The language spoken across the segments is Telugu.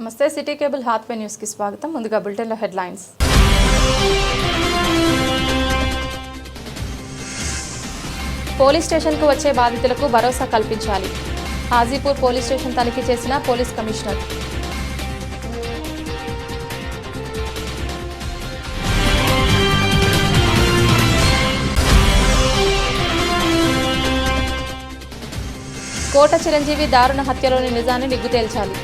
నమస్తే సిటీ కేబుల్ హాత్వే న్యూస్కి స్వాగతం. ముందుగా బులెటిన్లో హెడ్లైన్స్. పోలీస్ స్టేషన్కు వచ్చే బాధితులకు భరోసా కల్పించాలి. హాజీపూర్ పోలీస్ స్టేషన్ తనిఖీ చేసిన పోలీస్ కమిషనర్. కోట చిరంజీవి దారుణ హత్యలోని నిజాన్ని నిగ్గు తేల్చాలి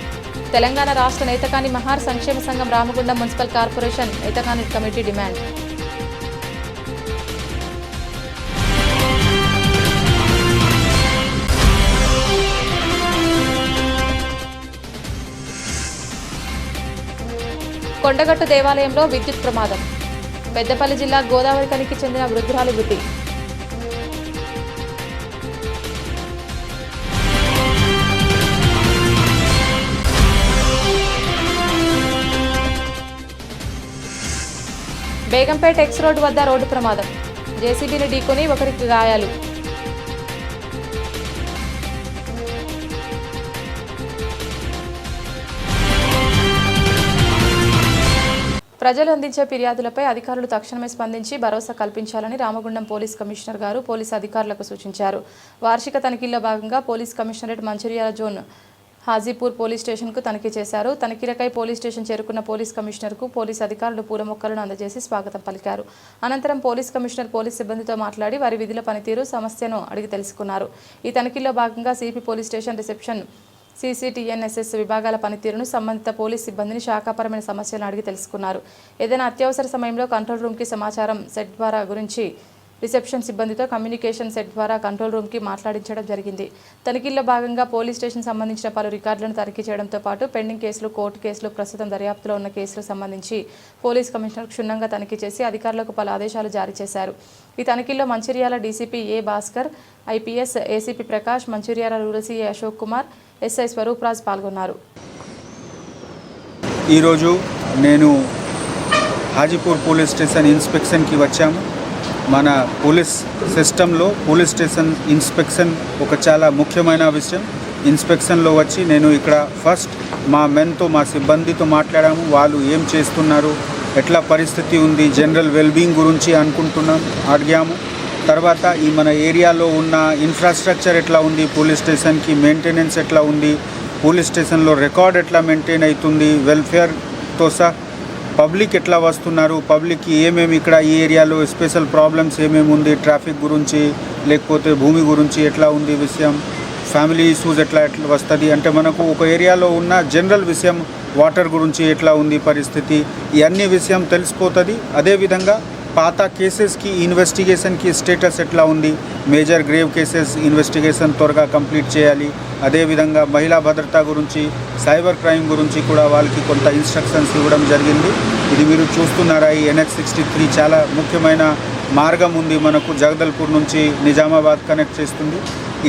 తెలంగాణ రాష్ట్ర నేతకాని మహార్ సంక్షేమ సంఘం Ramagundam municipal corporation Netakani committee demand. Kondagattu దేవాలయంలో విద్యుత్ ప్రమాదం. పెద్దపల్లి జిల్లా గోదావరి కనికి చెందిన వృద్ధురాలు మృతి. బేగంపేట ఎక్స్ రోడ్ వద్ద రోడ్డు ప్రమాదం. జేసీబీని ఢీకొని ఒకరికి గాయాలు. ప్రజలు అందించే ఫిర్యాదులపై అధికారులు తక్షణమే స్పందించి భరోసా కల్పించాలని రామగుండం పోలీస్ కమిషనర్ గారు పోలీస్ అధికారులకు సూచించారు. వార్షిక తనిఖీల్లో భాగంగా police commissionerate Mancherial zone Hajipur police స్టేషన్కు తనిఖీ చేశారు. తనిఖీలకై పోలీస్ స్టేషన్ చేరుకున్న పోలీస్ కమిషనర్కు పోలీస్ అధికారులు పూల మొక్కలను అందజేసి స్వాగతం పలికారు. అనంతరం పోలీస్ కమిషనర్ పోలీస్ సిబ్బందితో మాట్లాడి వారి విధుల పనితీరు సమస్యను అడిగి తెలుసుకున్నారు. ఈ తనిఖీలో భాగంగా CP police station reception CCTNSS విభాగాల పనితీరును సంబంధిత పోలీస్ సిబ్బందిని శాఖాపరమైన సమస్యలను అడిగి తెలుసుకున్నారు. ఏదైనా అత్యవసర సమయంలో కంట్రోల్ రూమ్కి సమాచారం సెట్ ద్వారా గురించి రిసెప్షన్ సిబ్బందితో కమ్యూనికేషన్ సెట్ ద్వారా కంట్రోల్ రూమ్కి మాట్లాడించడం జరిగింది. తనిఖీల్లో భాగంగా పోలీస్ స్టేషన్ సంబంధించిన పలు రికార్డులను తనిఖీ చేయడంతో పాటు పెండింగ్ కేసులు కోర్టు కేసులు ప్రస్తుతం దర్యాప్తులో ఉన్న కేసులకు సంబంధించి పోలీస్ కమిషనర్ క్షుణ్ణంగా తనిఖీ చేసి అధికారులకు పలు ఆదేశాలు జారీ చేశారు. ఈ తనిఖీల్లో Mancherial DCP A Bhaskar IPS ACP Prakash Mancherial rural CA Ashok Kumar SI Swaroop Raj పాల్గొన్నారు. ఈరోజు నేను హాజీపూర్ పోలీస్ స్టేషన్ ఇన్స్పెక్షన్కి వచ్చాము మన పోలీస్ సిస్టంలో పోలీస్ స్టేషన్ ఇన్స్పెక్షన్ ఒక చాలా ముఖ్యమైన విషయం. ఇన్స్పెక్షన్లో వచ్చి నేను ఇక్కడ ఫస్ట్ మా మెన్తో మా సిబ్బందితో మాట్లాడాము. వాళ్ళు ఏం చేస్తున్నారు ఎట్లా పరిస్థితి ఉంది జనరల్ వెల్బీయింగ్ గురించి అనుకుంటున్నాం అడిగాము. తర్వాత ఈ మన ఏరియాలో ఉన్న ఇన్ఫ్రాస్ట్రక్చర్ ఎట్లా ఉంది పోలీస్ స్టేషన్కి మెయింటెనెన్స్ ఎట్లా ఉంది పోలీస్ స్టేషన్లో రికార్డ్ ఎట్లా మెయింటైన్ అవుతుంది వెల్ఫేర్తో సహా పబ్లిక్ ఎట్లా వస్తున్నారు? పబ్లిక్కి ఏమేమి ఇక్కడ ఈ ఏరియాలో స్పెషల్ ప్రాబ్లమ్స్ ఏమేమి ఉంది? ట్రాఫిక్ గురించి లేకపోతే భూమి గురించి ఎట్లా ఉంది విషయం? ఫ్యామిలీ ఇష్యూస్ ఎట్లా ఎట్లా వస్తుంది? అంటే మనకు ఒక ఏరియాలో ఉన్న జనరల్ విషయం వాటర్ గురించి ఎట్లా ఉంది పరిస్థితి? ఇవన్నీ విషయం తెలిసిపోతుంది. అదేవిధంగా పాత కేసెస్కి ఇన్వెస్టిగేషన్కి స్టేటస్ ఎట్లా ఉంది? మేజర్ గ్రేవ్ కేసెస్ ఇన్వెస్టిగేషన్ త్వరగా కంప్లీట్ చేయాలి. అదేవిధంగా మహిళా భద్రత గురించి సైబర్ క్రైమ్ గురించి కూడా వాళ్ళకి కొంత ఇన్స్ట్రక్షన్స్ ఇవ్వడం జరిగింది. ఇది మీరు చూస్తున్నారా? ఈ ఎన్హెచ్ సిక్స్టీ త్రీ చాలా ముఖ్యమైన మార్గం ఉంది మనకు. జగదల్పూర్ నుంచి నిజామాబాద్ కనెక్ట్ చేస్తుంది.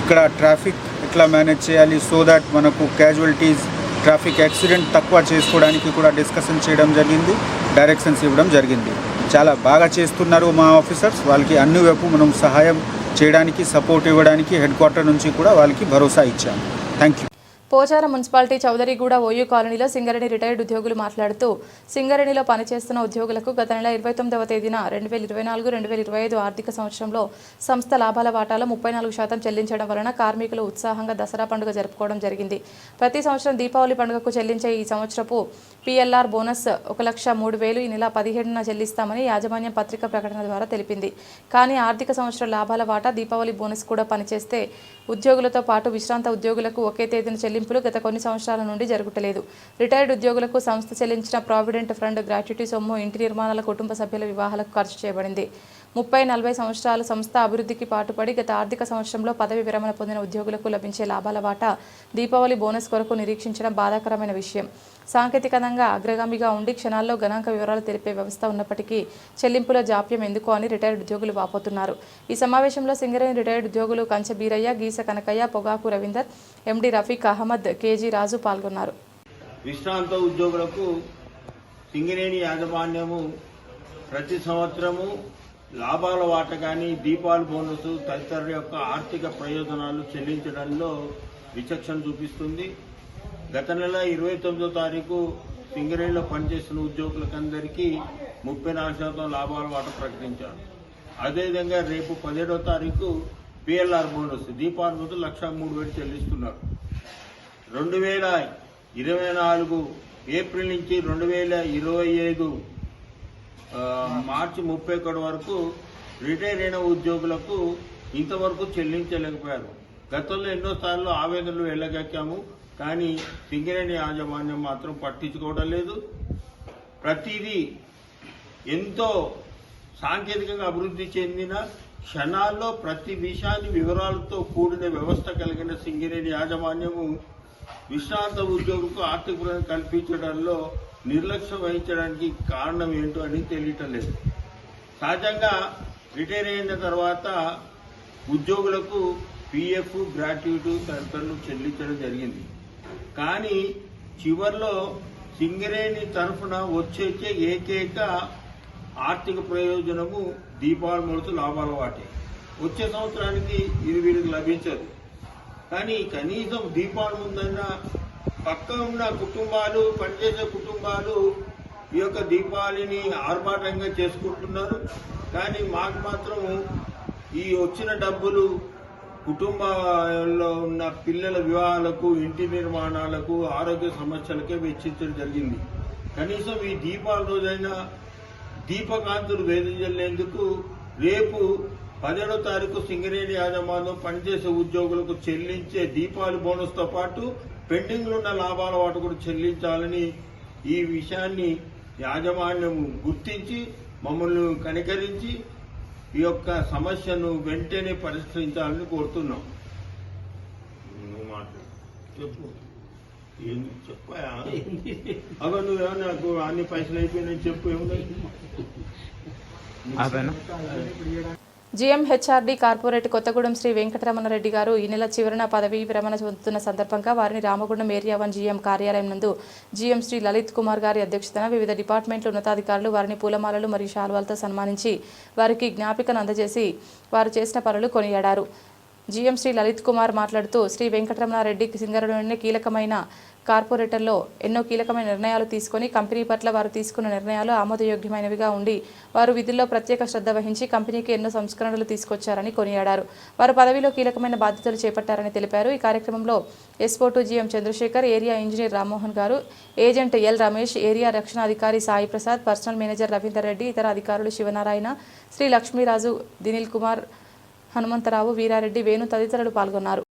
ఇక్కడ ట్రాఫిక్ ఎట్లా మేనేజ్ చేయాలి? సో దాట్ మనకు క్యాజువల్టీస్ ట్రాఫిక్ యాక్సిడెంట్ తక్కువ చేసుకోవడానికి కూడా డిస్కషన్ చేయడం జరిగింది. డైరెక్షన్స్ ఇవ్వడం జరిగింది. చాలా బాగా చేస్తున్నారు మా ఆఫీసర్స్. వాళ్ళకి అన్ని వైపు మనం సహాయం చేయడానికి సపోర్ట్ ఇవ్వడానికి హెడ్ క్వార్టర్ నుంచి కూడా వాళ్ళకి భరోసా ఇచ్చాము thank you Pocharam municipality Chowdariguda OU కాలనీలో సింగరేణి రిటైర్డ్ ఉద్యోగులు మాట్లాడుతూ సింగరేణిలో పనిచేస్తున్న ఉద్యోగులకు గత నెల ఇరవై తొమ్మిదవ తేదీన రెండు వేల ఇరవై నాలుగు రెండు వేల ఇరవై ఐదు ఆర్థిక సంవత్సరంలో సంస్థ లాభాల వాటాలో ముప్పై నాలుగు శాతం చెల్లించడం వలన కార్మికులు ఉత్సాహంగా దసరా పండుగ జరుపుకోవడం జరిగింది. ప్రతి సంవత్సరం దీపావళి పండుగకు చెల్లించే ఈ సంవత్సరపు పిఎల్ఆర్ బోనస్ ఒక లక్ష మూడు వేలు ఈ నెల పదిహేడున చెల్లిస్తామని యాజమాన్యం పత్రిక ప్రకటన ద్వారా తెలిపింది. కానీ ఆర్థిక సంవత్సరం లాభాల వాటా దీపావళి బోనస్ కూడా పనిచేస్తే ఉద్యోగులతో పాటు విశ్రాంత ఉద్యోగులకు ఒకే తేదీన చెల్లింపులు గత కొన్ని సంవత్సరాల నుండి జరగటలేదు. రిటైర్డ్ ఉద్యోగులకు సంస్థ చెల్లించిన ప్రావిడెంట్ ఫండ్ గ్రాట్యుటీ సొమ్ము ఇంటి నిర్మాణాల కుటుంబ సభ్యుల వివాహాలకు ఖర్చు చేయబడింది. ముప్పై నలభై సంవత్సరాల సంస్థ అభివృద్ధికి పాటుపడి గత ఆర్థిక సంవత్సరంలో పదవి విరమణ పొందిన ఉద్యోగులకు లభించే లాభాల వాటా దీపావళి బోనస్ కొరకు నిరీక్షించడం బాధాకరమైన విషయం. సాంకేతికంగా అగ్రగామిగా ఉండి క్షణాల్లో గణాంక వివరాలు తెలిపే వ్యవస్థ ఉన్నప్పటికీ చెల్లింపుల జాప్యం ఎందుకు అని రిటైర్డ్ ఉద్యోగులు వాపోతున్నారు. ఈ సమావేశంలో సింగరేణి రిటైర్డ్ ఉద్యోగులు కంచె బీరయ్య గీస కనకయ్య పొగాకు రవీందర్ ఎండి రఫీక్ అహ్మద్ కేజీ రాజు పాల్గొన్నారు. విశ్రాంత ఉద్యోగులకు సింగరేణి యాజమాన్యము ప్రతి సంవత్సరము లాభాల వాట కానీ దీపావళి బోనస్ తదితరుల యొక్క ఆర్థిక ప్రయోజనాలు చెల్లించడంలో విచక్షణ చూపిస్తుంది. గత నెల ఇరవై తొమ్మిదో తారీఖు సింగరేణిలో పనిచేస్తున్న ఉద్యోగులకందరికీ ముప్పై నాలుగు శాతం లాభాల వాట ప్రకటించారు. అదేవిధంగా రేపు పదిహేడో తారీఖు పిఎల్ఆర్ బోనస్ దీపావళి లక్ష మూడు వేలు చెల్లిస్తున్నారు. రెండు వేల ఇరవై నాలుగు ఏప్రిల్ నుంచి రెండు వేల ఇరవై ఐదు మార్చి ముప్పై ఒకటి వరకు రిటైర్ అయిన ఉద్యోగులకు ఇంతవరకు చెల్లించలేకపోయారు. గతంలో ఎన్నోసార్లు ఆవేదనలు వెళ్ళగక్కాము కానీ సింగరేణి యాజమాన్యం మాత్రం పట్టించుకోవడం లేదు. ప్రతిదీ ఎంతో సాంకేతికంగా అభివృద్ధి చెందిన క్షణాల్లో ప్రతి విషయాన్ని వివరాలతో కూడిన వ్యవస్థ కలిగిన సింగరేణి యాజమాన్యము విశ్రాంత ఉద్యోగులకు ఆర్థిక కల్పించడంలో నిర్లక్ష్యం వహించడానికి కారణం ఏంటో అని తెలియటం లేదు. సహజంగా రిటైర్ అయిన తర్వాత ఉద్యోగులకు పిఎఫ్ గ్రాట్యుటీ తదితరులు చెల్లించడం జరిగింది. కానీ చివర్లో సింగరేణి తరఫున వచ్చేచ్చే ఏకైక ఆర్థిక ప్రయోజనము దీపావళి మొదటి లాభాల వాటే. వచ్చే సంవత్సరానికి ఇది వీరికి లభించదు. కానీ కనీసం దీపావళి ముందైనా పక్క ఉన్న కుటుంబాలు పనిచేసే కుటుంబాలు ఈ యొక్క దీపావళిని ఆర్భాటంగా చేసుకుంటున్నారు. కానీ మాకు మాత్రం ఈ వచ్చిన డబ్బులు కుటుంబాల్లో ఉన్న పిల్లల వివాహాలకు ఇంటి నిర్మాణాలకు ఆరోగ్య సమస్యలకే వెచ్చించడం జరిగింది. కనీసం ఈ దీపావళి రోజైనా దీపకాంతులు వేధించలేందుకు రేపు పదిహేడో తారీఖు సింగరేణి యాజమాన్యం పనిచేసే ఉద్యోగులకు చెల్లించే దీపావళి బోనస్తో పాటు పెండింగ్ ఉన్న లాభాల వాటి కూడా చెల్లించాలని ఈ విషయాన్ని యాజమాన్యం గుర్తించి మమ్మల్ని కనికరించి ఈ యొక్క సమస్యను వెంటనే పరిష్కరించాలని కోరుతున్నాం. చెప్పు. ఏం చెప్పా అగో నువ్వేమో నాకు అన్ని పైసలు అయిపోయినాయి చెప్పు ఏమున్నాయి GM HRD corporate Kothagudem Shri Venkataramanareddy గారు ఈ నెల చివరన పదవీ విరమణ పొందుతున్న సందర్భంగా వారిని రామగుండం ఏరియా వన్ జీఎం కార్యాలయం నందు జీఎం శ్రీ లలిత్ కుమార్ గారి అధ్యక్షతన వివిధ డిపార్ట్మెంట్ల ఉన్నతాధికారులు వారిని పూలమాలలు మరియు శాల్వాలతో సన్మానించి వారికి జ్ఞాపికను అందజేసి వారు చేసిన పనులు కొనియాడారు. జీఎం శ్రీ లలిత్ కుమార్ మాట్లాడుతూ శ్రీ వెంకటరమణారెడ్డి సింగరులోని కీలకమైన కార్పొరేటర్లో ఎన్నో కీలకమైన నిర్ణయాలు తీసుకొని కంపెనీ పట్ల వారు తీసుకున్న నిర్ణయాలు ఆమోదయోగ్యమైనవిగా ఉండి వారు విధుల్లో ప్రత్యేక శ్రద్ధ వహించి కంపెనీకి ఎన్నో సంస్కరణలు తీసుకొచ్చారని కొనియాడారు. వారు పదవిలో కీలకమైన బాధ్యతలు చేపట్టారని తెలిపారు. ఈ కార్యక్రమంలో SO to GM Chandrashekar area engineer Rammohan గారు ఏజెంట్ ఎల్ రమేష్ ఏరియా రక్షణాధికారి సాయి ప్రసాద్ పర్సనల్ మేనేజర్ రవీందర్ రెడ్డి ఇతర అధికారులు శివనారాయణ శ్రీ లక్ష్మీరాజు దినిల్ కుమార్ హనుమంతరావు వీరారెడ్డి వేణు తదితరులు పాల్గొన్నారు.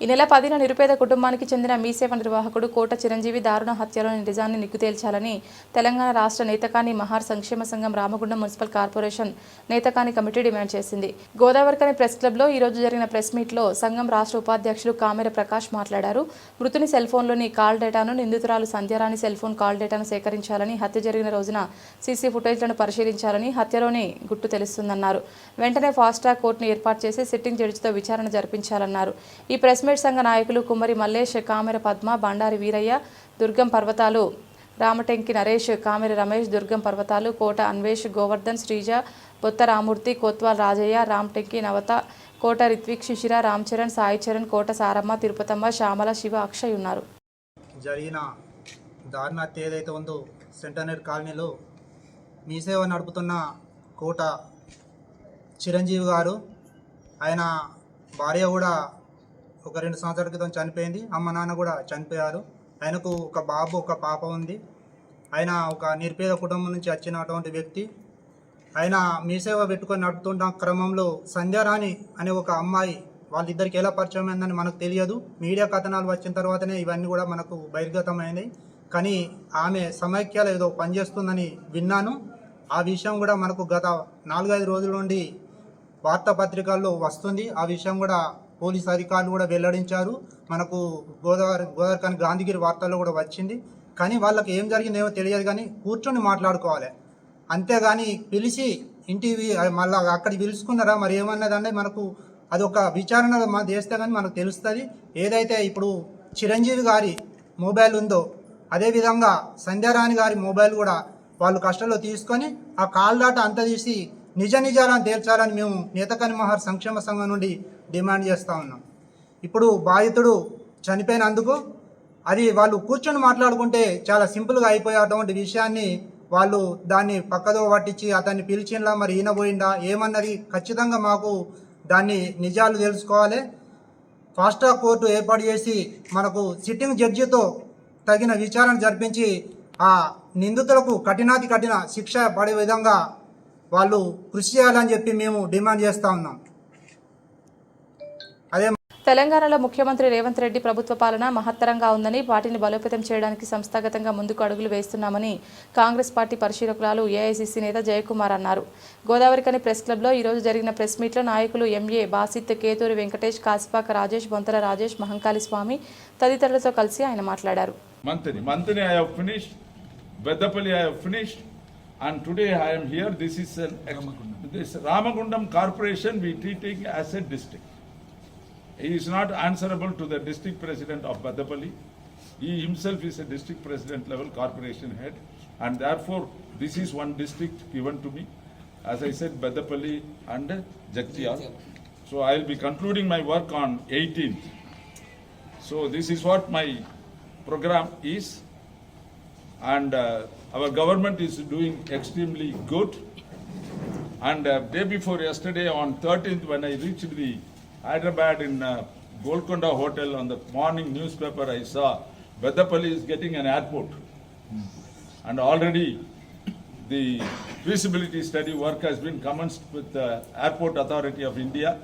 ఈ నెల పదిన నిరుపేద కుటుంబానికి చెందిన మీసేవ నిర్వాహకుడు కోట చిరంజీవి దారుణ హత్యలోని నిజాన్ని నిగ్గుతేల్చాలని తెలంగాణ రాష్ట్ర నేతకాని మహార్ సంక్షేమ సంఘం Ramagundam municipal corporation Netakani committee demand చేసింది. గోదావరికని ప్రెస్ క్లబ్లో ఈ రోజు జరిగిన ప్రెస్ మీట్లో సంఘం రాష్ట్ర ఉపాధ్యక్షులు కామెర ప్రకాష్ మాట్లాడారు. మృతుని సెల్ఫోన్లోని కాల్ డేటాను నిందితురాలు సంధ్యారాణి సెల్ ఫోన్ కాల్ డేటాను సేకరించాలని హత్య జరిగిన రోజున సీసీ ఫుటేజ్లను పరిశీలించాలని హత్యలోని గుట్టు తెలుస్తుందన్నారు. వెంటనే ఫాస్ట్ ట్రాక్ కోర్టును ఏర్పాటు చేసి సిట్టింగ్ జడ్జితో విచారణ జరిపించాలన్నారు. ఈ ప్రెస్ మీట్ సంఘ నాయకులు కుమ్మరి మల్లేష్ కామెర పద్మ బండారి వీరయ్య దుర్గం పర్వతాలు రామటెంకి నరేష్ కామెర రమేష్ దుర్గం పర్వతాలు కోట అన్వేష్ గోవర్ధన్ శ్రీజ బొత్త రామూర్తి కోత్వాల్ రాజయ్య రామటెంకి నవత కోట రిత్విక్ శిశిర రామ్ చరణ్ సాయి చరణ్ కోట సారమ్మ తిరుపతమ్మ శ్యామల శివ అక్షయ్ ఉన్నారు. జరిగిన దారుణ ఏదైతే ఉందో సెంటర్నెట్ కాలనీలో మీ సేవ నడుపుతున్న కోట చిరంజీవి గారు ఆయన భార్య కూడా ఒక రెండు సంవత్సరాల క్రితం చనిపోయింది. అమ్మ నాన్న కూడా చనిపోయారు. ఆయనకు ఒక బాబు ఒక పాప ఉంది. ఆయన ఒక నిర్పేద కుటుంబం నుంచి వచ్చినటువంటి వ్యక్తి. ఆయన మీ సేవ పెట్టుకొని నడుపుతున్న క్రమంలో సంధ్యారాణి అనే ఒక అమ్మాయి వాళ్ళిద్దరికి ఎలా పరిచయం అయిందని మనకు తెలియదు. మీడియా కథనాలు వచ్చిన తర్వాతనే ఇవన్నీ కూడా మనకు బహిర్గతమైనవి కానీ ఆమె సమైక్యాలు ఏదో పనిచేస్తుందని విన్నాను. ఆ విషయం కూడా మనకు గత నాలుగైదు రోజుల నుండి వార్తాపత్రికల్లో వస్తుంది. ఆ విషయం కూడా పోలీస్ అధికారులు కూడా వెల్లడించారు. మనకు గోదావరి గోదావరి కానీ గాంధీగిరి వార్తల్లో కూడా వచ్చింది. కానీ వాళ్ళకి ఏం జరిగిందేమో తెలియదు కానీ కూర్చొని మాట్లాడుకోవాలి. అంతేగాని పిలిచి ఇంటివి మళ్ళీ అక్కడ పిలుచుకున్నారా? మరి ఏమన్నదంటే మనకు అది ఒక విచారణ మన చేస్తే కానీ మనకు తెలుస్తుంది. ఏదైతే ఇప్పుడు చిరంజీవి గారి మొబైల్ ఉందో అదేవిధంగా సంధ్యారాణి గారి మొబైల్ కూడా వాళ్ళు కష్టంలో తీసుకొని ఆ కాల్ డాటా అంతా తీసి నిజ నిజాలను తేల్చాలని మేము నేతకని మహర్ సంక్షేమ సంఘం నుండి డిమాండ్ చేస్తూ ఉన్నాం. ఇప్పుడు బాధితుడు చనిపోయినందుకు అది వాళ్ళు కూర్చొని మాట్లాడుకుంటే చాలా సింపుల్గా అయిపోయే అటువంటి విషయాన్ని వాళ్ళు దాన్ని పక్కదో పట్టించి అతన్ని పిలిచిందా మరి ఈయన పోయిందా ఏమన్నది ఖచ్చితంగా మాకు దాన్ని నిజాలు తెలుసుకోవాలి. ఫాస్ట్ ట్రాక్ కోర్టు ఏర్పాటు చేసి మనకు సిట్టింగ్ జడ్జితో తగిన విచారణ జరిపించి ఆ నిందితులకు కఠినాతి కఠిన శిక్ష పడే విధంగా వాళ్ళు కృషి చేయాలని చెప్పి మేము డిమాండ్ చేస్తూ ఉన్నాం. అదే తెలంగాణలో ముఖ్యమంత్రి రేవంత్ రెడ్డి ప్రభుత్వ పాలన మహత్తరంగా ఉందని పార్టీని బలోపేతం చేయడానికి సంస్థాగతంగా ముందుకు అడుగులు వేస్తున్నామని కాంగ్రెస్ పార్టీ పరిశీలకురాలు ఏఐసీసీ నేత జయకుమార్ అన్నారు గోదావరికని ప్రెస్ క్లబ్లో ఈరోజు జరిగిన ప్రెస్ మీట్లో నాయకులు ఎంఏ బాసిత్ కేతూరి వెంకటేష్ కాసిపాక రాజేష్ బొంతల రాజేష్ మహంకాళి స్వామి తదితరులతో కలిసి ఆయన మాట్లాడారు Mantini. Mantini I have finished. Bedapalli I have finished. And today I am here. This is an this Ramagundam Corporation we treating as a district. He is not answerable to the district president of Bedapalli. He himself is a district president level corporation head. And therefore, this is one district given to me. As I said, Bedapalli and Jagtial. So I will be concluding my work on 18th. So this is what my program is. And uh, our government is doing extremely good. And uh, day before yesterday on 13th, when I reached the Hyderabad in uh, Golconda Hotel on the morning newspaper, I saw Bedapalli is getting an airport. And already the feasibility study work has been commenced with the Airport Authority of India.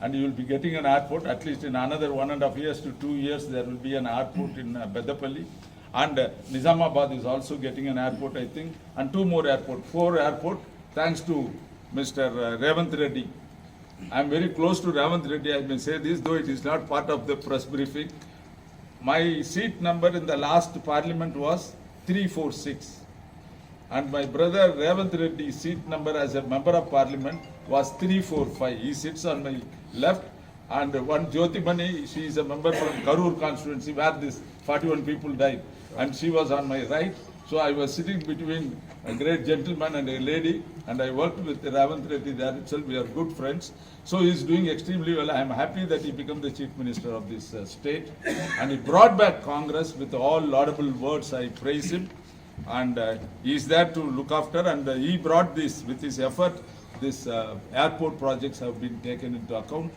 And you will be getting an airport, at least in another one and a half years to two years, there will be an airport in uh, Bedapalli. And uh, Nizamabad is also getting an airport, I think, and two more airport, four airport, thanks to Mr. Revant Reddy. I am very close to Ravant Reddy, I may say this, though it is not part of the press briefing. My seat number in the last parliament was 346. And my brother Revant Reddy's seat number as a member of parliament was 345. He sits on my left. And one Jyoti Mani, she is a member from Karur constituency where this 41 people died. And she was on my right. So I was sitting between a great gentleman and a lady. And I worked with Ravant Reddy there itself. We are good friends. So he is doing extremely well. I am happy that he became the chief minister of this uh, state. And he brought back Congress with all laudable words. I praise him and uh, he is there to look after and uh, he brought this with his effort this uh, airport projects have been taken into account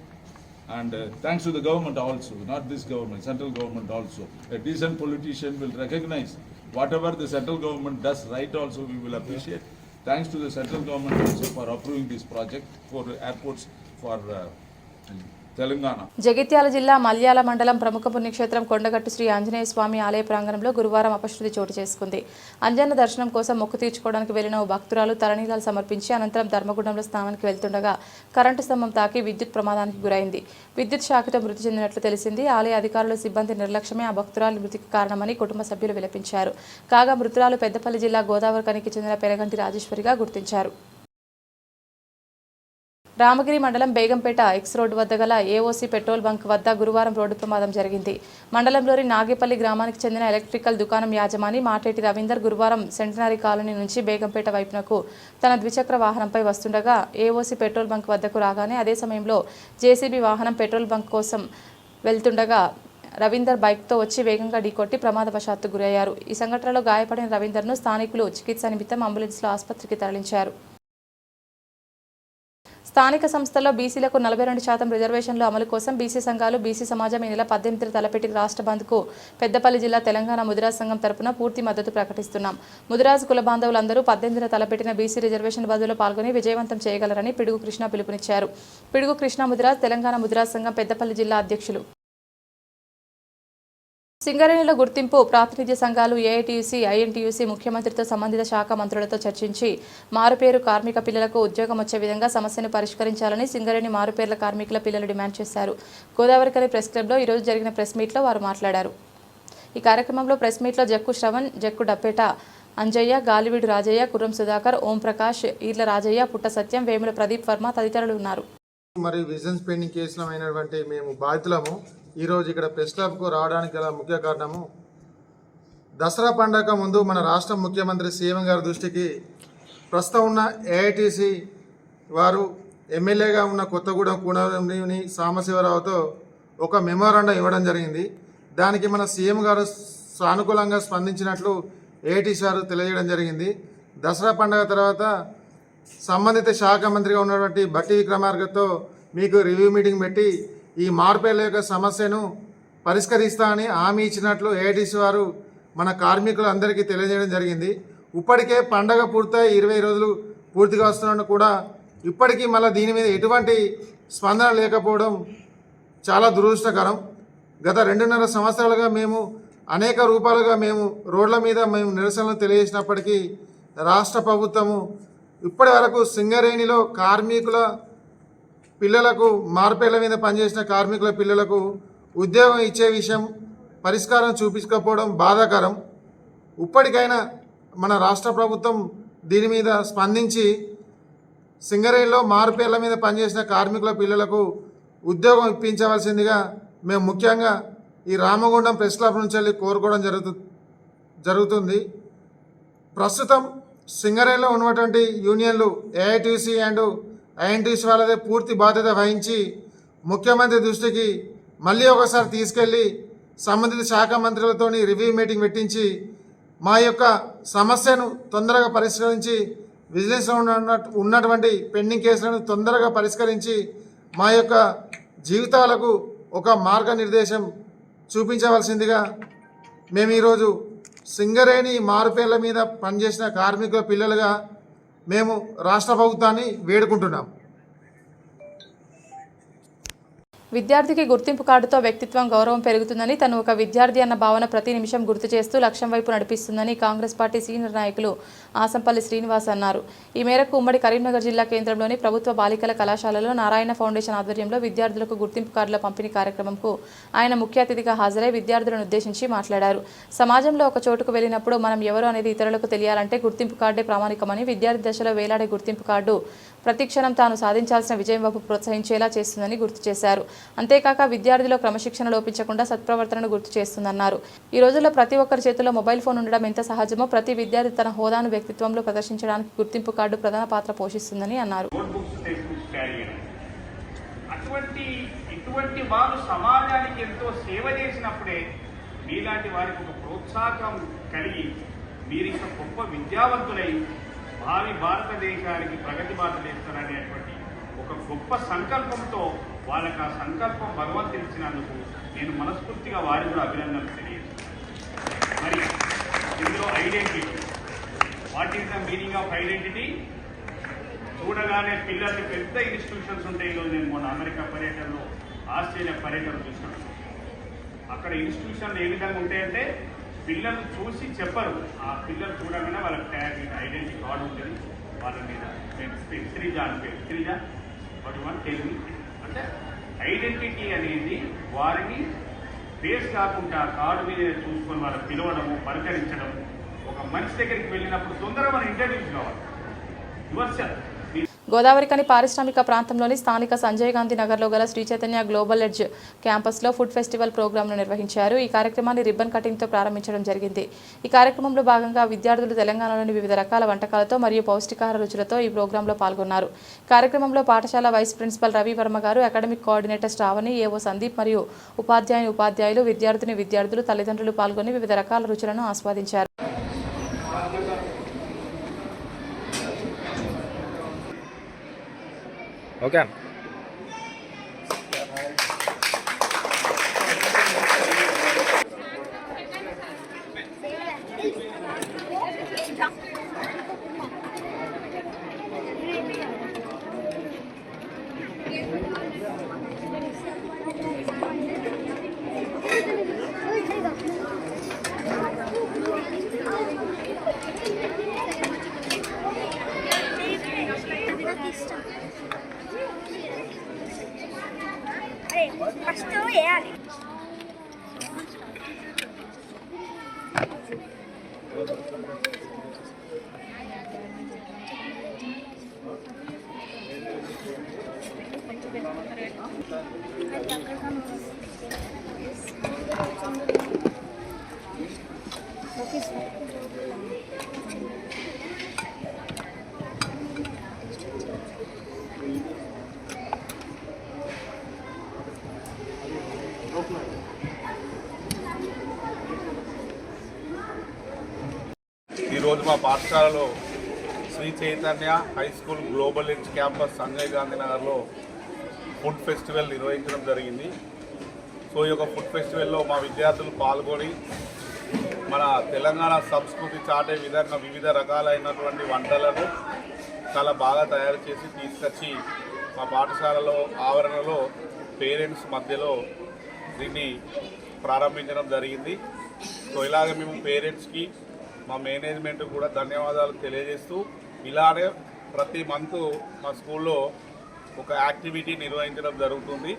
and uh, thanks to the government also not this government central government also a decent politician will recognize whatever the central government does right also we will appreciate. Thanks to the central government also for approving this project for airports for uh, Jagtial జిల్లా మల్యాల మండలం ప్రముఖ పుణ్యక్షేత్రం కొండగట్టు శ్రీ ఆంజనేయ స్వామి ఆలయ ప్రాంగణంలో గురువారం అపశృతి చోటు చేసుకుంది. అంజన్న దర్శనం కోసం మొక్కు తీర్చుకోవడానికి వెళ్ళిన ఓ భక్తురాలు తలనీలాలు సమర్పించి అనంతరం ధర్మగుండంలో స్నానానికి వెళ్తుండగా కరెంటు స్తంభం తాకి విద్యుత్ ప్రమాదానికి గురైంది. విద్యుత్ శాఖతో మృతి చెందినట్లు తెలిసింది. ఆలయ అధికారులు సిబ్బంది నిర్లక్ష్యమే ఆ భక్తురాలి మృతికి కారణమని కుటుంబ సభ్యులు విలపించారు. కాగా మృతురాలు పెద్దపల్లి జిల్లా గోదావరి కనికి చెందిన పెరగంటి రాజేశ్వరిగా గుర్తించారు. రామగిరి మండలం బేగంపేట ఎక్స్ రోడ్డు వద్ద గల ఏఓసీ పెట్రోల్ బంక్ వద్ద గురువారం రోడ్డు ప్రమాదం జరిగింది. మండలంలోని నాగేపల్లి గ్రామానికి చెందిన ఎలక్ట్రికల్ దుకాణం యాజమాని మాటేటి రవీందర్ గురువారం సెంటనరీ కాలనీ నుంచి బేగంపేట వైపునకు తన ద్విచక్ర వాహనంపై వస్తుండగా ఏఓసీ పెట్రోల్ బంక్ వద్దకు రాగానే అదే సమయంలో జేసీబీ వాహనం పెట్రోల్ బంక్ కోసం వెళ్తుండగా రవీందర్ బైక్తో వచ్చి వేగంగా ఢీకొట్టి ప్రమాదవశాత్తు గురయ్యారు. ఈ సంఘటనలో గాయపడిన రవీందర్ను స్థానికులు చికిత్స నిమిత్తం అంబులెన్స్లో ఆసుపత్రికి తరలించారు. స్థానిక సంస్థల్లో బీసీలకు నలభై రెండు శాతం రిజర్వేషన్లు అమలు కోసం బీసీ సంఘాలు బీసీ సమాజం ఈ నెల పద్దెనిమిది తలపెట్టి రాష్ట్ర బంద్కు పెద్దపల్లి జిల్లా తెలంగాణ ముదిరాజ్ సంఘం తరపున పూర్తి మద్దతు ప్రకటిస్తున్నాం. ముదిరాజ్ కుల బాంధవులందరూ పద్దెనిమిదిన తలపెట్టిన బీసీ రిజర్వేషన్ బంద్లో పాల్గొని విజయవంతం చేయగలరని పిడుగు కృష్ణ పిలుపునిచ్చారు. పిడుగు కృష్ణ ముదిరాజ్ తెలంగాణ ముదిరాజ్ సంఘం పెద్దపల్లి జిల్లా అధ్యక్షులు. సింగరేణిలో గుర్తింపు ప్రాతినిధ్య సంఘాలు ఏఐటీయూసీ ఐఎన్టీయూసీ ముఖ్యమంత్రితో సంబంధిత శాఖ మంత్రులతో చర్చించి మారుపేరు కార్మిక పిల్లలకు ఉద్యోగం వచ్చే విధంగా సమస్యను పరిష్కరించాలని సింగరేణి మారుపేర్ల కార్మికుల పిల్లలు డిమాండ్ చేశారు. గోదావరికని ప్రెస్ క్లబ్లో ఈరోజు జరిగిన ప్రెస్ మీట్లో వారు మాట్లాడారు. ఈ కార్యక్రమంలో ప్రెస్ మీట్లో జక్కు శ్రవణ్ జక్కు డప్పేట అంజయ్య గాలివీడు రాజయ్య కుర్రం సుధాకర్ ఓం ప్రకాష్ ఈర్ల రాజయ్య పుట్ట సత్యం వేముల ప్రదీప్ వర్మ తదితరులు ఉన్నారు. మరి విజిలెన్స్ పెండింగ్ కేసులమైనటువంటి మేము బాధితులము. ఈరోజు ఇక్కడ ప్రెస్ క్లబ్కు రావడానికి గల ముఖ్య కారణము దసరా పండగ ముందు మన రాష్ట్ర ముఖ్యమంత్రి సీఎం గారి దృష్టికి ప్రస్తుతం ఉన్న ఏఐటీసీ వారు ఎమ్మెల్యేగా ఉన్న కొత్తగూడెం కూడలిని సాంబశివరావుతో ఒక మెమోరాండం ఇవ్వడం జరిగింది. దానికి మన సీఎం గారు సానుకూలంగా స్పందించినట్లు ఏఐటీ వారు తెలియజేయడం జరిగింది. దసరా పండగ తర్వాత సంబంధిత శాఖ మంత్రిగా ఉన్నటువంటి భట్టి విక్రమార్గతో మీకు రివ్యూ మీటింగ్ పెట్టి ఈ మార్పేల యొక్క సమస్యను పరిష్కరిస్తా అని హామీ ఇచ్చినట్లు ఏఐటీసీ వారు మన కార్మికులందరికీ తెలియజేయడం జరిగింది. ఇప్పటికే పండగ పూర్తయి ఇరవై రోజులు పూర్తిగా వస్తున్నాను కూడా ఇప్పటికీ మళ్ళీ దీని మీద ఎటువంటి స్పందన లేకపోవడం చాలా దురదృష్టకరం. గత రెండున్నర సంవత్సరాలుగా మేము అనేక రూపాలుగా మేము రోడ్ల మీద మేము నిరసనలు తెలియజేసినప్పటికీ రాష్ట్ర ప్రభుత్వము ఇప్పటి వరకు సింగరేణిలో కార్మికుల పిల్లలకు మార్పేళ్ళ మీద పనిచేసిన కార్మికుల పిల్లలకు ఉద్యోగం ఇచ్చే విషయం పరిష్కారం చూపించకపోవడం బాధాకరం. ఇప్పటికైనా మన రాష్ట్ర ప్రభుత్వం దీని మీద స్పందించి సింగరేణిలో మార్పేర్ల మీద పనిచేసిన కార్మికుల పిల్లలకు ఉద్యోగం ఇప్పించవలసిందిగా మేము ముఖ్యంగా ఈ రామగుండం ప్రెస్ క్లబ్ నుంచి వెళ్ళి కోరుకోవడం జరుగుతు జరుగుతుంది. ప్రస్తుతం సింగరేణిలో ఉన్నటువంటి యూనియన్లు ఏఐటీసీ అండ్ ఐఎన్టీసీ వాళ్ళదే పూర్తి బాధ్యత వహించి ముఖ్యమంత్రి దృష్టికి మళ్ళీ ఒకసారి తీసుకెళ్ళి సంబంధిత శాఖ మంత్రులతోని రివ్యూ మీటింగ్ పెట్టించి మా యొక్క సమస్యను తొందరగా పరిష్కరించి విజిలెన్స్లో ఉన్న ఉన్నటువంటి పెండింగ్ కేసులను తొందరగా పరిష్కరించి మా యొక్క జీవితాలకు ఒక మార్గనిర్దేశం చూపించవలసిందిగా మేము ఈరోజు సింగరేణి మారుపేర్ల మీద పనిచేసిన కార్మికుల పిల్లలుగా మేము రాష్ట్ర ప్రభుత్వాన్ని వేడుకుంటున్నాం విద్యార్థికి గుర్తింపు కార్డుతో వ్యక్తిత్వం గౌరవం పెరుగుతుందని తను ఒక విద్యార్థి అన్న భావన ప్రతి నిమిషం గుర్తు చేస్తూ లక్ష్యం వైపు నడిపిస్తుందని కాంగ్రెస్ పార్టీ సీనియర్ నాయకులు ఆసంపల్లి శ్రీనివాస్ అన్నారు. ఈ మేరకు ఉమ్మడి కరీంనగర్ జిల్లా కేంద్రంలోని ప్రభుత్వ బాలికల కళాశాలలో నారాయణ ఫౌండేషన్ ఆధ్వర్యంలో విద్యార్థులకు గుర్తింపు కార్డుల పంపిణీ కార్యక్రమంకు ఆయన ముఖ్య అతిథిగా హాజరై విద్యార్థులను ఉద్దేశించి మాట్లాడారు. సమాజంలో ఒక చోటుకు వెళ్ళినప్పుడు మనం ఎవరు అనేది ఇతరులకు తెలియాలంటే గుర్తింపు కార్డే ప్రామాణికమని విద్యార్థి దశలో వేలాడే గుర్తింపు కార్డు ప్రతిక్షణం తాను సాధించాల్సిన విజయం వైపు ప్రోత్సహించేలా చేస్తుందని గుర్తు చేశారు. అంతేకాక విద్యార్థిలో క్రమశిక్షణ లోపించకుండా సత్ప్రవర్తనను గుర్తు చేస్తుందన్నారు. ఈ రోజుల్లో ప్రతి ఒక్కరి చేతిలో మొబైల్ ఫోన్ ఉండడం ఎంత సహజమో ప్రతి విద్యార్థి తన హోదాను వ్యక్తిత్వంలో ప్రదర్శించడానికి గుర్తింపు కార్డు ప్రధాన పాత్ర పోషిస్తుందని అన్నారు. అటువంటి ఇటువంటి వారు సమాజానికి ఎంతో సేవ చేసినప్పుడే మీలాంటి వారికి ఒక ప్రోత్సాహం కలిగి మీరు ఇంకా గొప్ప విద్యావంతులై భావి భారతదేశానికి ప్రగతి బాట వేస్తారనేటువంటి ఒక గొప్ప సంకల్పంతో వాళ్ళకి ఆ సంకల్పం భగవంతుడు ఇచ్చినందుకు నేను మనస్ఫూర్తిగా వారికి కూడా అభినందనలు తెలియజేస్తాను మరి ఇందులో identity what is the meaning of identity చూడగానే పిల్లల్ని పెద్ద ఇన్స్టిట్యూషన్స్ ఉంటాయి. ఈరోజు నేను మొన్న అమెరికా పర్యటనలో ఆస్ట్రేలియా పర్యటన చూసినాను అక్కడ ఇన్స్టిట్యూషన్లు ఏ విధంగా ఉంటాయంటే పిల్లలు చూసి చెప్పరు. ఆ పిల్లలు చూడగానే వాళ్ళకి ట్యాగ్ ఐడెంటిటీ కార్డు ఉంటుంది. వాళ్ళ మీద నేను శ్రీ- శ్రీజ అని శ్రీజ వాటి వన్ తెలుగు అంటే ఐడెంటిటీ అనేది వారిని ఫేస్ కాకుండా కార్డు మీద చూసుకొని వాళ్ళని పిలవడము పలకరించడం ఒక మనిషి దగ్గరికి వెళ్ళినప్పుడు తొందరగా మనం ఇంటర్వ్యూస్ కావాలి. యువర్ సెల్ఫ్ గోదావరికని పారిశ్రామిక ప్రాంతంలోని స్థానిక సంజయ్ గాంధీ నగర్లో గల శ్రీ చైతన్య గ్లోబల్ ఎడ్జ్ క్యాంపస్లో ఫుడ్ ఫెస్టివల్ ప్రోగ్రాంను నిర్వహించారు. ఈ కార్యక్రమాన్ని రిబ్బన్ కటింగ్తో ప్రారంభించడం జరిగింది. ఈ కార్యక్రమంలో భాగంగా విద్యార్థులు తెలంగాణలోని వివిధ రకాల వంటకాలతో మరియు పౌష్టికాహార రుచులతో ఈ ప్రోగ్రాంలో పాల్గొన్నారు. కార్యక్రమంలో పాఠశాల వైస్ ప్రిన్సిపల్ రవి వర్మ గారు అకాడమిక్ కోఆర్డినేటర్ శ్రావణి ఏవో సందీప్ మరియు ఉపాధ్యాయుని ఉపాధ్యాయులు విద్యార్థిని విద్యార్థులు తల్లిదండ్రులు పాల్గొని వివిధ రకాల రుచులను ఆస్వాదించారు. Okay Pakistan. acho que Eric. Thank you. పాఠశాలలో Shri Chaitanya high school global edge campus Sanjay గాంధీనగర్లో food festival నిర్వహించడం జరిగింది. సో ఈ యొక్క ఫుడ్ ఫెస్టివల్లో మా విద్యార్థులు పాల్గొని మన తెలంగాణ సంస్కృతి చాటే విధంగా వివిధ రకాలైనటువంటి వంటలను చాలా బాగా తయారు చేసి తీసుకొచ్చి మా పాఠశాలలో ఆవరణలో పేరెంట్స్ మధ్యలో దీన్ని ప్రారంభించడం జరిగింది. సో ఇలాగ మేము పేరెంట్స్కి మా మేనేజ్మెంట్ కూడా ధన్యవాదాలు తెలియజేస్తూ ఇలానే ప్రతి మంత్ మా స్కూల్లో ఒక యాక్టివిటీ నిర్వహించడం జరుగుతుంది.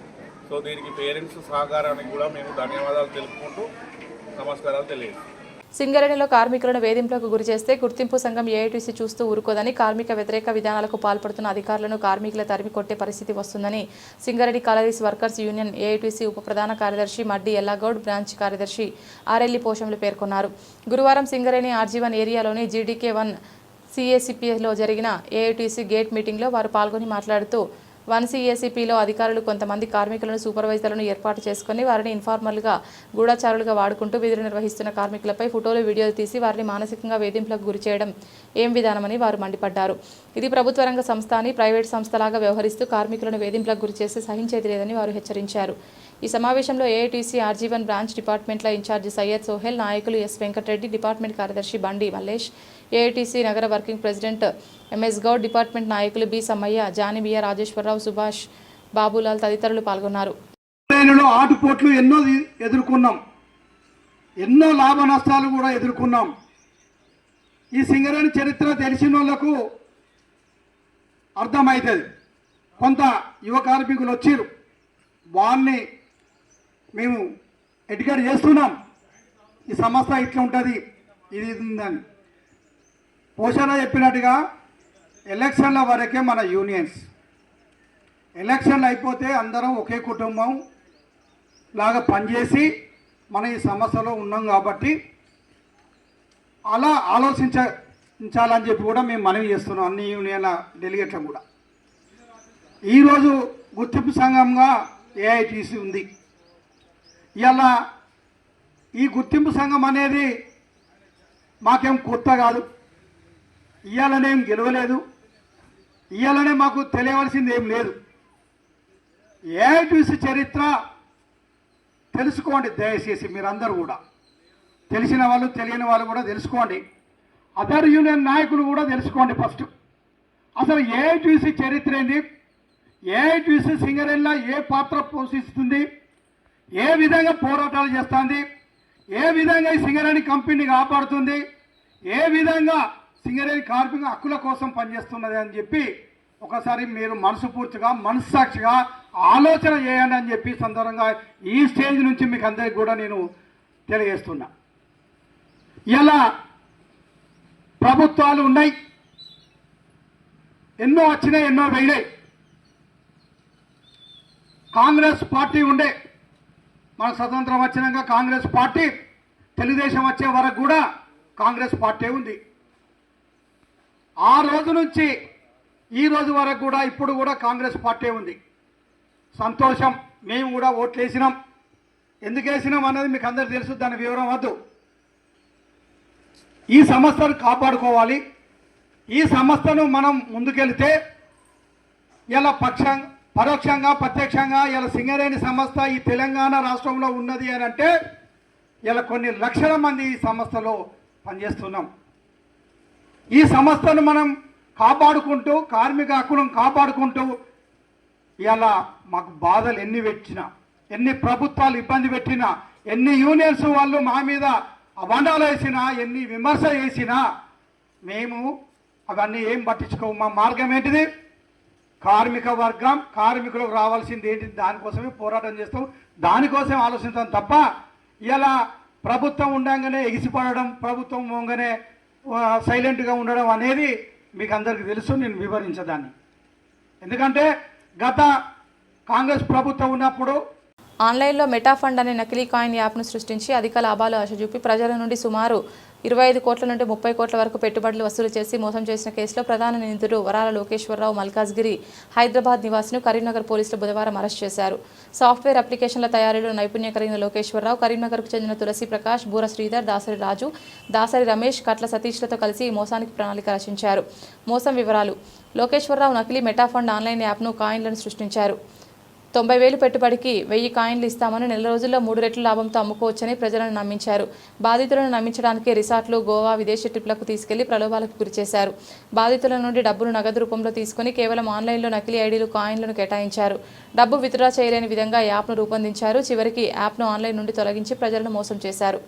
సో దీనికి పేరెంట్స్ సహకారానికి కూడా మేము ధన్యవాదాలు తెలుపుకుంటూ నమస్కారాలు తెలియజేస్తాం సింగరేణిలో కార్మికులను వేధింపులకు గురి చేస్తే గుర్తింపు సంఘం ఏఐటీసీ చూస్తూ ఊరుకోదని కార్మిక వ్యతిరేక విధానాలకు పాల్పడుతున్న అధికారులను కార్మికుల తరిమి కొట్టే పరిస్థితి వస్తుందని Singareni collieries workers union AITC ఉప ప్రధాన కార్యదర్శి మడ్డి ఎల్లాగౌడ్ బ్రాంచ్ కార్యదర్శి ఆర్ఎల్లి పోషంలు పేర్కొన్నారు. గురువారం సింగరేణి ఆర్జీవన్ ఏరియాలోని జీడీకే వన్ సిఏసిపిలో జరిగిన ఏఐటీసీ గేట్ మీటింగ్లో వారు పాల్గొని మాట్లాడుతూ వన్ సిఏసిపిలో అధికారులు కొంతమంది కార్మికులను సూపర్వైజర్లను ఏర్పాటు చేసుకుని వారిని ఇన్ఫార్మల్గా గూఢచారులుగా వాడుకుంటూ విధులు నిర్వహిస్తున్న కార్మికులపై ఫోటోలు వీడియోలు తీసి వారిని మానసికంగా వేధింపులకు గురి చేయడం ఏం విధానమని వారు మండిపడ్డారు. ఇది ప్రభుత్వ రంగ సంస్థ అని ప్రైవేట్ సంస్థలాగా వ్యవహరిస్తూ కార్మికులను వేధింపులకు గురి చేసి సహించేది లేదని వారు హెచ్చరించారు. ఈ సమావేశంలో ఏఐటీసీ ఆర్జీవన్ బ్రాంచ్ డిపార్ట్మెంట్ల ఇన్ఛార్జి సయ్యద్ సోహెల్ నాయకులు ఎస్ వెంకటరెడ్డి డిపార్ట్మెంట్ కార్యదర్శి బండి మల్లేష్ ఏఐటీసీ నగర working president MS Goud department నాయకులు బి సమ్మయ్య జానిబియ రాజేశ్వరరావు సుభాష్ బాబులాల్ తదితరులు పాల్గొన్నారు. ఆటుపోట్లు ఎన్నో ఎదుర్కొన్నాం. ఎన్నో లాభ నష్టాలు కూడా ఎదుర్కొన్నాం. ఈ సింగరేణి చరిత్ర తెలిసిన వాళ్ళకు అర్థమవుతుంది. కొంత యువ కార్మికులు వచ్చిర్రు వాళ్ళని మేము ఎడ్యుకేట్ చేస్తున్నాం. ఈ సంస్థ ఇట్లా ఉంటుంది ఇది ఇది ఉందని. పోషణ చెప్పినట్టుగా ఎలక్షన్ల వరకే మన యూనియన్స్. ఎలక్షన్లు అయిపోతే అందరం ఒకే కుటుంబం లాగా పనిచేసి మన ఈ సమస్యలో ఉన్నాం కాబట్టి అలా ఆలోచించాలని చెప్పి కూడా మేము మనవి చేస్తున్నాం అన్ని యూనియన్ల డెలిగేట్లకు కూడా. ఈరోజు గుర్తింపు సంఘంగా ఏఐటీసీ ఉంది. ఇలా ఈ గుర్తింపు సంఘం అనేది మాకేం కొత్త కాదు. ఇయ్యాలనేం గెలవలేదు. ఇయ్యాలనే మాకు తెలియవలసింది ఏం లేదు. ఏఐటీసీ చరిత్ర తెలుసుకోండి దయచేసి మీరందరూ కూడా. తెలిసిన వాళ్ళు తెలియని వాళ్ళు కూడా తెలుసుకోండి. అదర్ యూనియన్ నాయకులు కూడా తెలుసుకోండి ఫస్ట్. అసలు ఏఐటీసీ చరిత్ర ఏంది? ఏఐటీసీ సింగరెల్లా ఏ పాత్ర పోషిస్తుంది? ఏ విధంగా పోరాటాలు చేస్తుంది? ఏ విధంగా ఈ సింగరేణి కంపెనీని కాపాడుతుంది? ఏ విధంగా సింగరేణి కార్మిక హక్కుల కోసం పనిచేస్తున్నది అని చెప్పి ఒకసారి మీరు మనసుపూర్తిగా మనస్సాక్షిగా ఆలోచన చేయండి అని చెప్పి సందర్భంగా ఈ స్టేజ్ నుంచి మీకు అందరికి కూడా నేను తెలియజేస్తున్నా. ఇలా ప్రభుత్వాలు ఉన్నాయి. ఎన్నో వచ్చినాయి ఎన్నో వెళ్ళాయి కాంగ్రెస్ పార్టీ ఉండే మన స్వతంత్రం వచ్చినాక కాంగ్రెస్ పార్టీ తెలుగుదేశం వచ్చే వరకు కూడా కాంగ్రెస్ పార్టీ ఉంది. ఆ రోజు నుంచి ఈ రోజు వరకు కూడా ఇప్పుడు కూడా కాంగ్రెస్ పార్టీ ఉంది. సంతోషం మేము కూడా ఓట్లు వేసినాం ఎందుకు వేసినాం అన్నది మీకు అందరు తెలుసు దాని వివరం వద్దు. ఈ సంస్థను కాపాడుకోవాలి. ఈ సంస్థను మనం ముందుకెళ్తే ఇలా పక్షం పరోక్షంగా ప్రత్యక్షంగా ఇలా సింగరేణి సంస్థ ఈ తెలంగాణ రాష్ట్రంలో ఉన్నది అని అంటే ఇలా కొన్ని లక్షల మంది ఈ సంస్థలో పనిచేస్తున్నాం. ఈ సంస్థను మనం కాపాడుకుంటూ కార్మిక హక్కులను కాపాడుకుంటూ ఇలా మాకు బాధలు ఎన్ని పెట్టినా ఎన్ని ప్రభుత్వాలు ఇబ్బంది పెట్టినా ఎన్ని యూనియన్స్ వాళ్ళు మా మీద అబండాలు వేసినా ఎన్ని విమర్శ చేసినా మేము అవన్నీ ఏం పట్టించుకోము. మా మార్గం ఏంటిది? కార్మిక వర్గం కార్మికులకు రావాల్సింది ఏంటి దానికోసమే పోరాటం చేస్తాం. దానికోసం ఆలోచిస్తాం తప్ప ఇలా ప్రభుత్వం ఉండగానే ఎగిసిపడడం ప్రభుత్వం ఉండగానే సైలెంట్గా ఉండడం అనేది మీకు అందరికీ తెలుసు నేను వివరించదాన్ని. ఎందుకంటే గత కాంగ్రెస్ ప్రభుత్వం ఉన్నప్పుడు ఆన్లైన్లో మెటాఫండ్ అనే నకిలీ కాయిన్ యాప్ను సృష్టించి అధిక లాభాలు ఆశ చూపి ప్రజల నుండి సుమారు ఇరవై ఐదు కోట్ల నుండి ముప్పై కోట్ల వరకు పెట్టుబడులు వసూలు చేసి మోసం చేసిన కేసులో ప్రధాన నిందితుడు వరాల లోకేశ్వరరావు మల్కాజ్గిరి హైదరాబాద్ నివాసిని కరీంనగర్ పోలీసులు బుధవారం అరెస్ట్ చేశారు. సాఫ్ట్వేర్ అప్లికేషన్ల తయారీలో నైపుణ్యం కలిగిన లోకేశ్వరరావు కరీంనగర్కు చెందిన తులసి ప్రకాష్ బూర శ్రీధర్ దాసరి రాజు దాసరి రమేష్ కట్ల సతీష్లతో కలిసి ఈ మోసానికి ప్రణాళిక రచించారు. మోసం వివరాలు. లోకేశ్వరరావు నకిలీ మెటాఫండ్ ఆన్లైన్ యాప్ను కాయిన్లను సృష్టించారు. తొంభై వేలు పెట్టుబడికి వెయ్యి కాయిన్లు ఇస్తామని నెల రోజుల్లో మూడు రెట్ల లాభంతో అమ్ముకోవచ్చని ప్రజలను నమ్మించారు. బాధితులను నమ్మించడానికి రిసార్ట్లు గోవా విదేశీ ట్రిప్లకు తీసుకెళ్ళి ప్రలోభాలకు గురిచేశారు బాధితుల నుండి డబ్బును నగదు రూపంలో తీసుకుని కేవలం ఆన్లైన్లో నకిలీ ఐడీలు కాయిన్లను కేటాయించారు. డబ్బు విత్డ్రా చేయలేని విధంగా యాప్ను రూపొందించారు. చివరికి యాప్ను ఆన్లైన్ నుండి తొలగించి ప్రజలను మోసం చేశారు.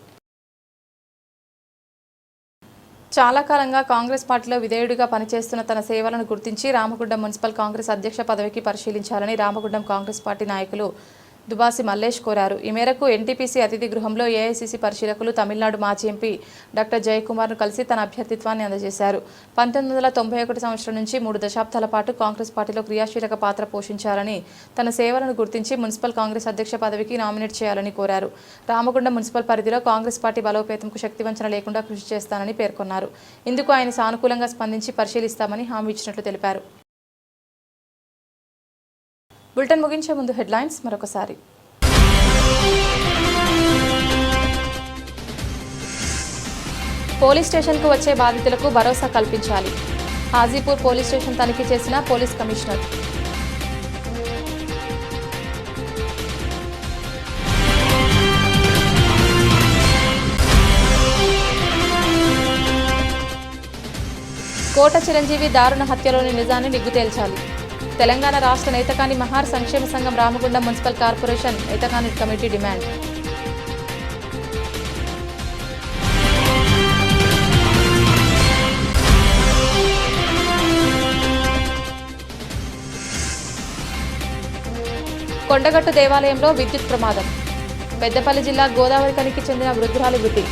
చాలా కాలంగా కాంగ్రెస్ పార్టీలో విధేయుడిగా పనిచేస్తున్న తన సేవలను గుర్తించి రామగుండం మున్సిపల్ కాంగ్రెస్ అధ్యక్ష పదవికి పరిశీలించాలని రామగుండం కాంగ్రెస్ పార్టీ నాయకులు దుబాసి మల్లేష్ కోరారు. ఈ మేరకు ఎన్టీపీసీ అతిథి గృహంలో ఏఐసీసీ పరిశీలకులు తమిళనాడు మాజీ ఎంపీ డాక్టర్ జయకుమార్ను కలిసి తన అభ్యర్థిత్వాన్ని అందజేశారు. పంతొమ్మిది వందల తొంభై ఒకటి సంవత్సరం నుంచి మూడు దశాబ్దాల పాటు కాంగ్రెస్ పార్టీలో క్రియాశీలక పాత్ర పోషించారని తన సేవలను గుర్తించి మున్సిపల్ కాంగ్రెస్ అధ్యక్ష పదవికి నామినేట్ చేయాలని కోరారు. రామగుండం మున్సిపల్ పరిధిలో కాంగ్రెస్ పార్టీ బలోపేతంకు శక్తివంచన లేకుండా కృషి చేస్తానని పేర్కొన్నారు. ఇందుకు ఆయన సానుకూలంగా స్పందించి పరిశీలిస్తామని హామీ ఇచ్చినట్లు తెలిపారు. బులెటిన్ ముగించే ముందు హెడ్లైన్స్ మరొకసారి. పోలీస్ స్టేషన్కు వచ్చే బాధితులకు భరోసా కల్పించాలి. హాజీపూర్ పోలీస్ స్టేషన్ తనిఖీ చేసిన పోలీస్ కమిషనర్. కోట చిరంజీవి దారుణ హత్యలోని నిజాన్ని నిగ్గు తేల్చాలి తెలంగాణ రాష్ట్ర నేతకాని మహార్ సంక్షేమ సంఘం Ramagundam municipal corporation Netakani committee demand. Kondagattu దేవాలయంలో విద్యుత్ ప్రమాదం. పెద్దపల్లి జిల్లా గోదావరి కనికి చెందిన వృద్ధురాలి మృతి.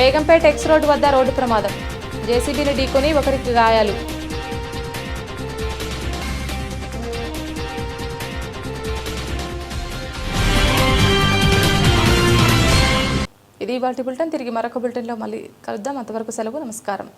బేగంపేట ఎక్స్ రోడ్డు వద్ద రోడ్డు ప్రమాదం. జేసీబీని ఢీకొని ఒకరికి గాయాలు. ఇది ఇవాళ బులెటిన్ తిరిగి మరొక బులెటిన్లో మళ్ళీ కలుద్దాం. అంతవరకు సెలవు. నమస్కారం.